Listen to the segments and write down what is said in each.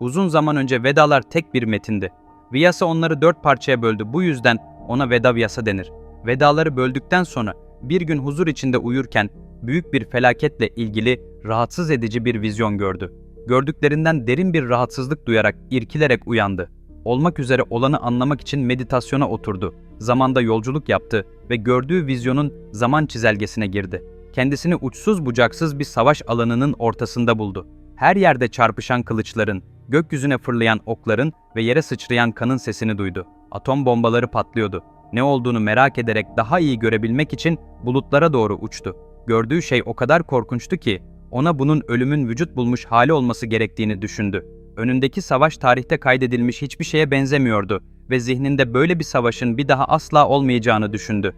Uzun zaman önce Vedalar tek bir metindi. Vyasa onları dört parçaya böldü. Bu yüzden ona Veda Vyasa denir. Vedaları böldükten sonra bir gün huzur içinde uyurken büyük bir felaketle ilgili rahatsız edici bir vizyon gördü. Gördüklerinden derin bir rahatsızlık duyarak irkilerek uyandı. Olmak üzere olanı anlamak için meditasyona oturdu. Zamanda yolculuk yaptı ve gördüğü vizyonun zaman çizelgesine girdi. Kendisini uçsuz bucaksız bir savaş alanının ortasında buldu. Her yerde çarpışan kılıçların, gökyüzüne fırlayan okların ve yere sıçrayan kanın sesini duydu. Atom bombaları patlıyordu. Ne olduğunu merak ederek daha iyi görebilmek için bulutlara doğru uçtu. Gördüğü şey o kadar korkunçtu ki ona bunun ölümün vücut bulmuş hali olması gerektiğini düşündü. Önündeki savaş tarihte kaydedilmiş hiçbir şeye benzemiyordu ve zihninde böyle bir savaşın bir daha asla olmayacağını düşündü.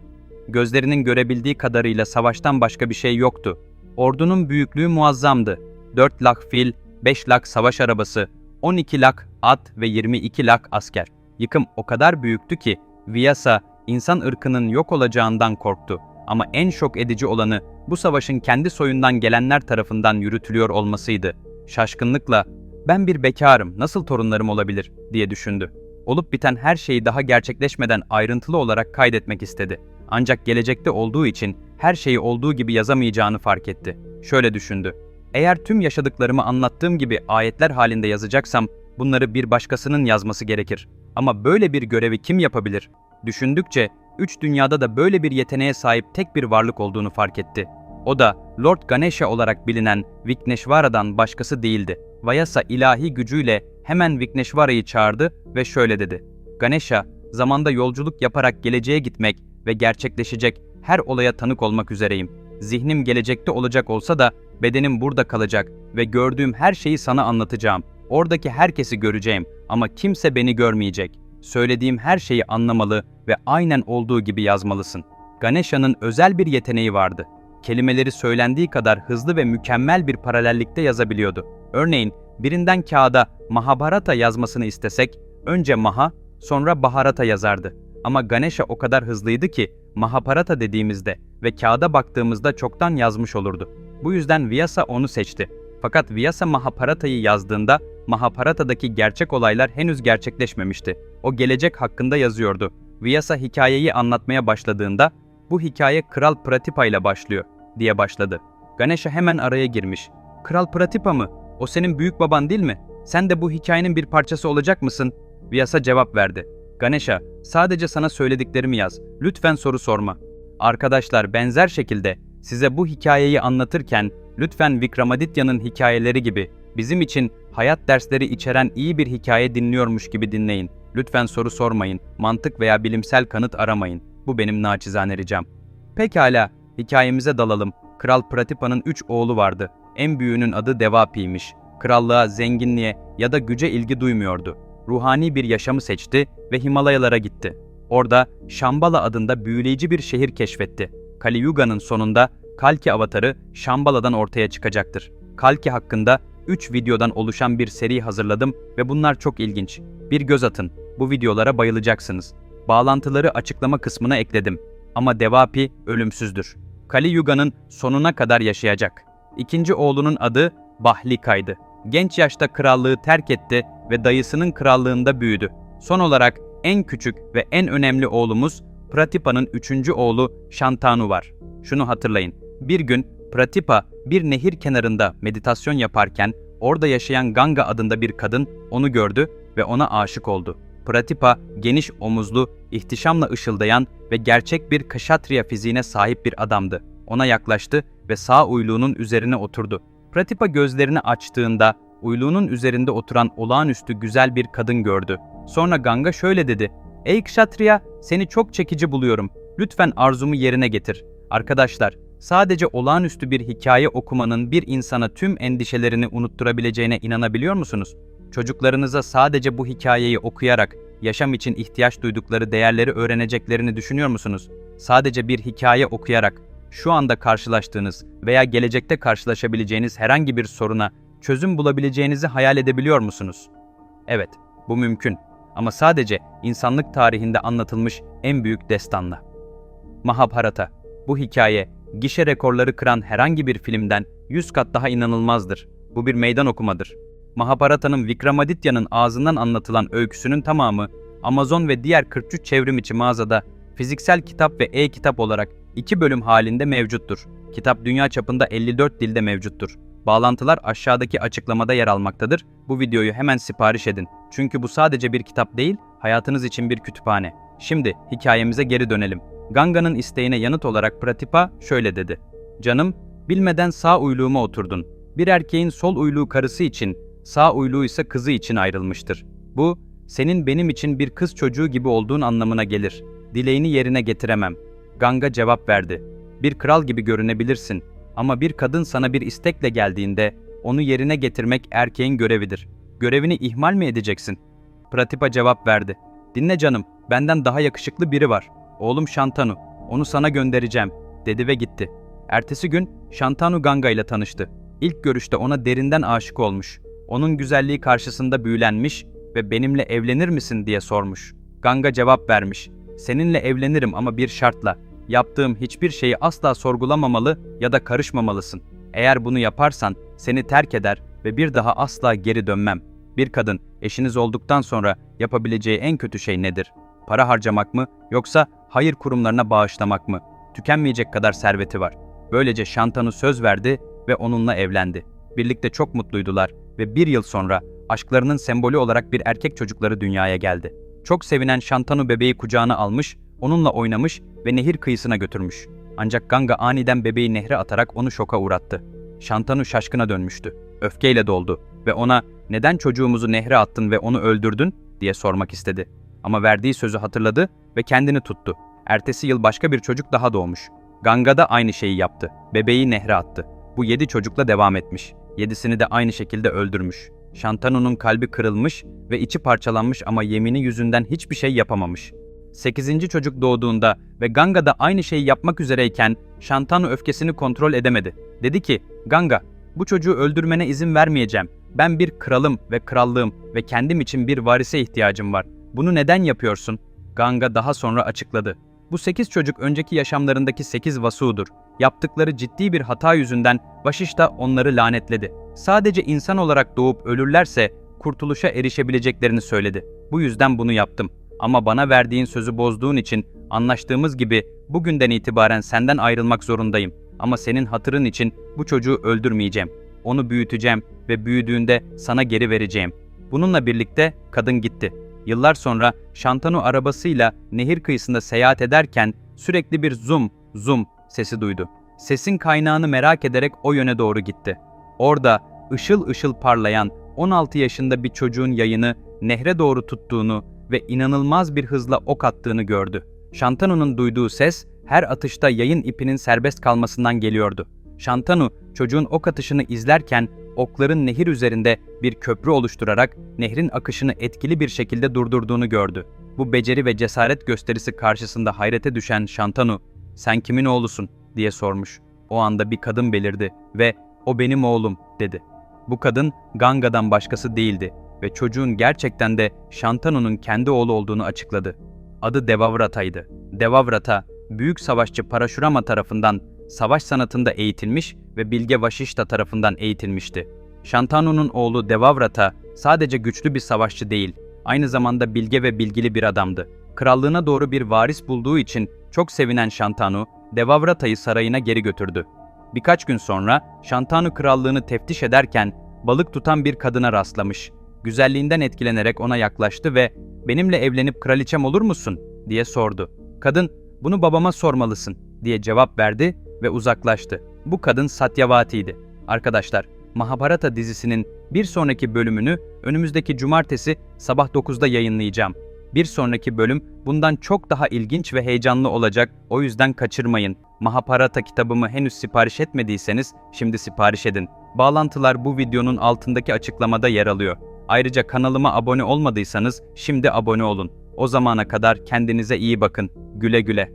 Gözlerinin görebildiği kadarıyla savaştan başka bir şey yoktu. Ordunun büyüklüğü muazzamdı. 4 lak fil, 5 lak savaş arabası, 12 lak at ve 22 lak asker. Yıkım o kadar büyüktü ki Vyasa insan ırkının yok olacağından korktu. Ama en şok edici olanı bu savaşın kendi soyundan gelenler tarafından yürütülüyor olmasıydı. Şaşkınlıkla ben bir bekarım, nasıl torunlarım olabilir diye düşündü. Olup biten her şeyi daha gerçekleşmeden ayrıntılı olarak kaydetmek istedi. Ancak gelecekte olduğu için her şeyi olduğu gibi yazamayacağını fark etti. Şöyle düşündü. Eğer tüm yaşadıklarımı anlattığım gibi ayetler halinde yazacaksam bunları bir başkasının yazması gerekir. Ama böyle bir görevi kim yapabilir? Düşündükçe üç dünyada da böyle bir yeteneğe sahip tek bir varlık olduğunu fark etti. O da Lord Ganesha olarak bilinen Vikneshwara'dan başkası değildi. Vayasa ilahi gücüyle hemen Vikneshwara'yı çağırdı ve şöyle dedi. Ganesha, zamanda yolculuk yaparak geleceğe gitmek ve gerçekleşecek her olaya tanık olmak üzereyim. Zihnim gelecekte olacak olsa da bedenim burada kalacak ve gördüğüm her şeyi sana anlatacağım. Oradaki herkesi göreceğim ama kimse beni görmeyecek. Söylediğim her şeyi anlamalı ve aynen olduğu gibi yazmalısın. Ganesha'nın özel bir yeteneği vardı. Kelimeleri söylendiği kadar hızlı ve mükemmel bir paralellikte yazabiliyordu. Örneğin birinden kağıda Mahabharata yazmasını istesek, önce Maha, sonra Baharata yazardı. Ama Ganesha o kadar hızlıydı ki Mahabharata dediğimizde ve kağıda baktığımızda çoktan yazmış olurdu. Bu yüzden Vyasa onu seçti. Fakat Vyasa Mahabharata'yı yazdığında Mahabharata'daki gerçek olaylar henüz gerçekleşmemişti. O gelecek hakkında yazıyordu. Vyasa hikayeyi anlatmaya başladığında bu hikaye Kral Pratipa ile başlıyor diye başladı. Ganesha hemen araya girmiş. Kral Pratipa mı? O senin büyük baban değil mi? Sen de bu hikayenin bir parçası olacak mısın? Vyasa cevap verdi. Ganesha, sadece sana söylediklerimi yaz. Lütfen soru sorma. Arkadaşlar benzer şekilde size bu hikayeyi anlatırken lütfen Vikramaditya'nın hikayeleri gibi bizim için hayat dersleri içeren iyi bir hikaye dinliyormuş gibi dinleyin. Lütfen soru sormayın, mantık veya bilimsel kanıt aramayın. Bu benim naçizane ricam. Pekala, hikayemize dalalım. Kral Pratipa'nın üç oğlu vardı. En büyüğünün adı Devapi'ymiş. Krallığa, zenginliğe ya da güce ilgi duymuyordu. Ruhani bir yaşamı seçti ve Himalayalara gitti. Orada Shambhala adında büyüleyici bir şehir keşfetti. Kali Yuga'nın sonunda Kalki avatarı Shambhala'dan ortaya çıkacaktır. Kalki hakkında 3 videodan oluşan bir seri hazırladım ve bunlar çok ilginç. Bir göz atın. Bu videolara bayılacaksınız. Bağlantıları açıklama kısmına ekledim. Ama Devapi ölümsüzdür. Kali Yuga'nın sonuna kadar yaşayacak. İkinci oğlunun adı Bahlika'ydı. Genç yaşta krallığı terk etti ve dayısının krallığında büyüdü. Son olarak en küçük ve en önemli oğlumuz Pratipa'nın üçüncü oğlu Shantanu var. Şunu hatırlayın. Bir gün Pratipa bir nehir kenarında meditasyon yaparken orada yaşayan Ganga adında bir kadın onu gördü ve ona aşık oldu. Pratipa geniş omuzlu, ihtişamla ışıldayan ve gerçek bir kaşatriya fiziğine sahip bir adamdı. Ona yaklaştı ve sağ uyluğunun üzerine oturdu. Pratipa gözlerini açtığında uyluğunun üzerinde oturan olağanüstü güzel bir kadın gördü. Sonra Ganga şöyle dedi. Ey Kshatriya, seni çok çekici buluyorum. Lütfen arzumu yerine getir. Arkadaşlar, sadece olağanüstü bir hikaye okumanın bir insana tüm endişelerini unutturabileceğine inanabiliyor musunuz? Çocuklarınıza sadece bu hikayeyi okuyarak yaşam için ihtiyaç duydukları değerleri öğreneceklerini düşünüyor musunuz? Sadece bir hikaye okuyarak şu anda karşılaştığınız veya gelecekte karşılaşabileceğiniz herhangi bir soruna çözüm bulabileceğinizi hayal edebiliyor musunuz? Evet, bu mümkün ama sadece insanlık tarihinde anlatılmış en büyük destanla. Mahabharata, bu hikaye gişe rekorları kıran herhangi bir filmden 100 kat daha inanılmazdır. Bu bir meydan okumadır. Mahabharata'nın Vikramaditya'nın ağzından anlatılan öyküsünün tamamı Amazon ve diğer 43 çevrim içi mağazada fiziksel kitap ve e-kitap olarak iki bölüm halinde mevcuttur. Kitap dünya çapında 54 dilde mevcuttur. Bağlantılar aşağıdaki açıklamada yer almaktadır. Bu videoyu hemen sipariş edin. Çünkü bu sadece bir kitap değil, hayatınız için bir kütüphane. Şimdi hikayemize geri dönelim. Ganga'nın isteğine yanıt olarak Pratipa şöyle dedi. Canım, bilmeden sağ uyluğuma oturdun. Bir erkeğin sol uyluğu karısı için, sağ uyluğu ise kızı için ayrılmıştır. Bu, senin benim için bir kız çocuğu gibi olduğun anlamına gelir. Dileğini yerine getiremem. Ganga cevap verdi. Bir kral gibi görünebilirsin ama bir kadın sana bir istekle geldiğinde onu yerine getirmek erkeğin görevidir. Görevini ihmal mi edeceksin? Pratipa cevap verdi. Dinle canım, benden daha yakışıklı biri var. Oğlum Şantanu, onu sana göndereceğim, dedi ve gitti. Ertesi gün Şantanu Ganga ile tanıştı. İlk görüşte ona derinden aşık olmuş. Onun güzelliği karşısında büyülenmiş ve benimle evlenir misin diye sormuş. Ganga cevap vermiş. Seninle evlenirim ama bir şartla. Yaptığım hiçbir şeyi asla sorgulamamalı ya da karışmamalısın. Eğer bunu yaparsan seni terk eder ve bir daha asla geri dönmem. Bir kadın eşiniz olduktan sonra yapabileceği en kötü şey nedir? Para harcamak mı yoksa hayır kurumlarına bağışlamak mı? Tükenmeyecek kadar serveti var. Böylece Şantanu söz verdi ve onunla evlendi. Birlikte çok mutluydular ve bir yıl sonra aşklarının sembolü olarak bir erkek çocukları dünyaya geldi. Çok sevinen Şantanu bebeği kucağına almış, onunla oynamış ve nehir kıyısına götürmüş. Ancak Ganga aniden bebeği nehre atarak onu şoka uğrattı. Şantanu şaşkına dönmüştü. Öfkeyle doldu ve ona neden çocuğumuzu nehre attın ve onu öldürdün diye sormak istedi. Ama verdiği sözü hatırladı ve kendini tuttu. Ertesi yıl başka bir çocuk daha doğmuş. Ganga da aynı şeyi yaptı. Bebeği nehre attı. Bu yedi çocukla devam etmiş. Yedisini de aynı şekilde öldürmüş. Şantanu'nun kalbi kırılmış ve içi parçalanmış ama yemini yüzünden hiçbir şey yapamamış. Sekizinci çocuk doğduğunda ve Ganga da aynı şeyi yapmak üzereyken Şantanu öfkesini kontrol edemedi. Dedi ki, Ganga, bu çocuğu öldürmene izin vermeyeceğim. Ben bir kralım ve krallığım ve kendim için bir varise ihtiyacım var. Bunu neden yapıyorsun? Ganga daha sonra açıkladı. Bu sekiz çocuk önceki yaşamlarındaki sekiz vasudur. Yaptıkları ciddi bir hata yüzünden Vaşişta onları lanetledi. Sadece insan olarak doğup ölürlerse kurtuluşa erişebileceklerini söyledi. Bu yüzden bunu yaptım. Ama bana verdiğin sözü bozduğun için anlaştığımız gibi bugünden itibaren senden ayrılmak zorundayım. Ama senin hatırın için bu çocuğu öldürmeyeceğim. Onu büyüteceğim ve büyüdüğünde sana geri vereceğim. Bununla birlikte kadın gitti. Yıllar sonra Şantanu arabasıyla nehir kıyısında seyahat ederken sürekli bir zum zum sesi duydu. Sesin kaynağını merak ederek o yöne doğru gitti. Orada ışıl ışıl parlayan 16 yaşında bir çocuğun yayını nehre doğru tuttuğunu ve inanılmaz bir hızla ok attığını gördü. Şantanu'nun duyduğu ses her atışta yayın ipinin serbest kalmasından geliyordu. Şantanu çocuğun ok atışını izlerken okların nehir üzerinde bir köprü oluşturarak nehrin akışını etkili bir şekilde durdurduğunu gördü. Bu beceri ve cesaret gösterisi karşısında hayrete düşen Şantanu, "Sen kimin oğlusun?" diye sormuş. O anda bir kadın belirdi ve "O benim oğlum." dedi. Bu kadın Ganga'dan başkası değildi ve çocuğun gerçekten de Şantanu'nun kendi oğlu olduğunu açıkladı. Adı Devavrata'ydı. Devavrata, büyük savaşçı Paraşurama tarafından savaş sanatında eğitilmiş ve Bilge Vaşişta tarafından eğitilmişti. Şantanu'nun oğlu Devavrata sadece güçlü bir savaşçı değil, aynı zamanda bilge ve bilgili bir adamdı. Krallığına doğru bir varis bulduğu için çok sevinen Şantanu, Devavrata'yı sarayına geri götürdü. Birkaç gün sonra Şantanu krallığını teftiş ederken balık tutan bir kadına rastlamış. Güzelliğinden etkilenerek ona yaklaştı ve "Benimle evlenip kraliçem olur musun?" diye sordu. Kadın "Bunu babama sormalısın." diye cevap verdi ve uzaklaştı. Bu kadın Satyavati'ydi. Arkadaşlar, Mahabharata dizisinin bir sonraki bölümünü önümüzdeki cumartesi sabah 9'da yayınlayacağım. Bir sonraki bölüm bundan çok daha ilginç ve heyecanlı olacak. O yüzden kaçırmayın. Mahabharata kitabımı henüz sipariş etmediyseniz şimdi sipariş edin. Bağlantılar bu videonun altındaki açıklamada yer alıyor. Ayrıca kanalıma abone olmadıysanız şimdi abone olun. O zamana kadar kendinize iyi bakın. Güle güle.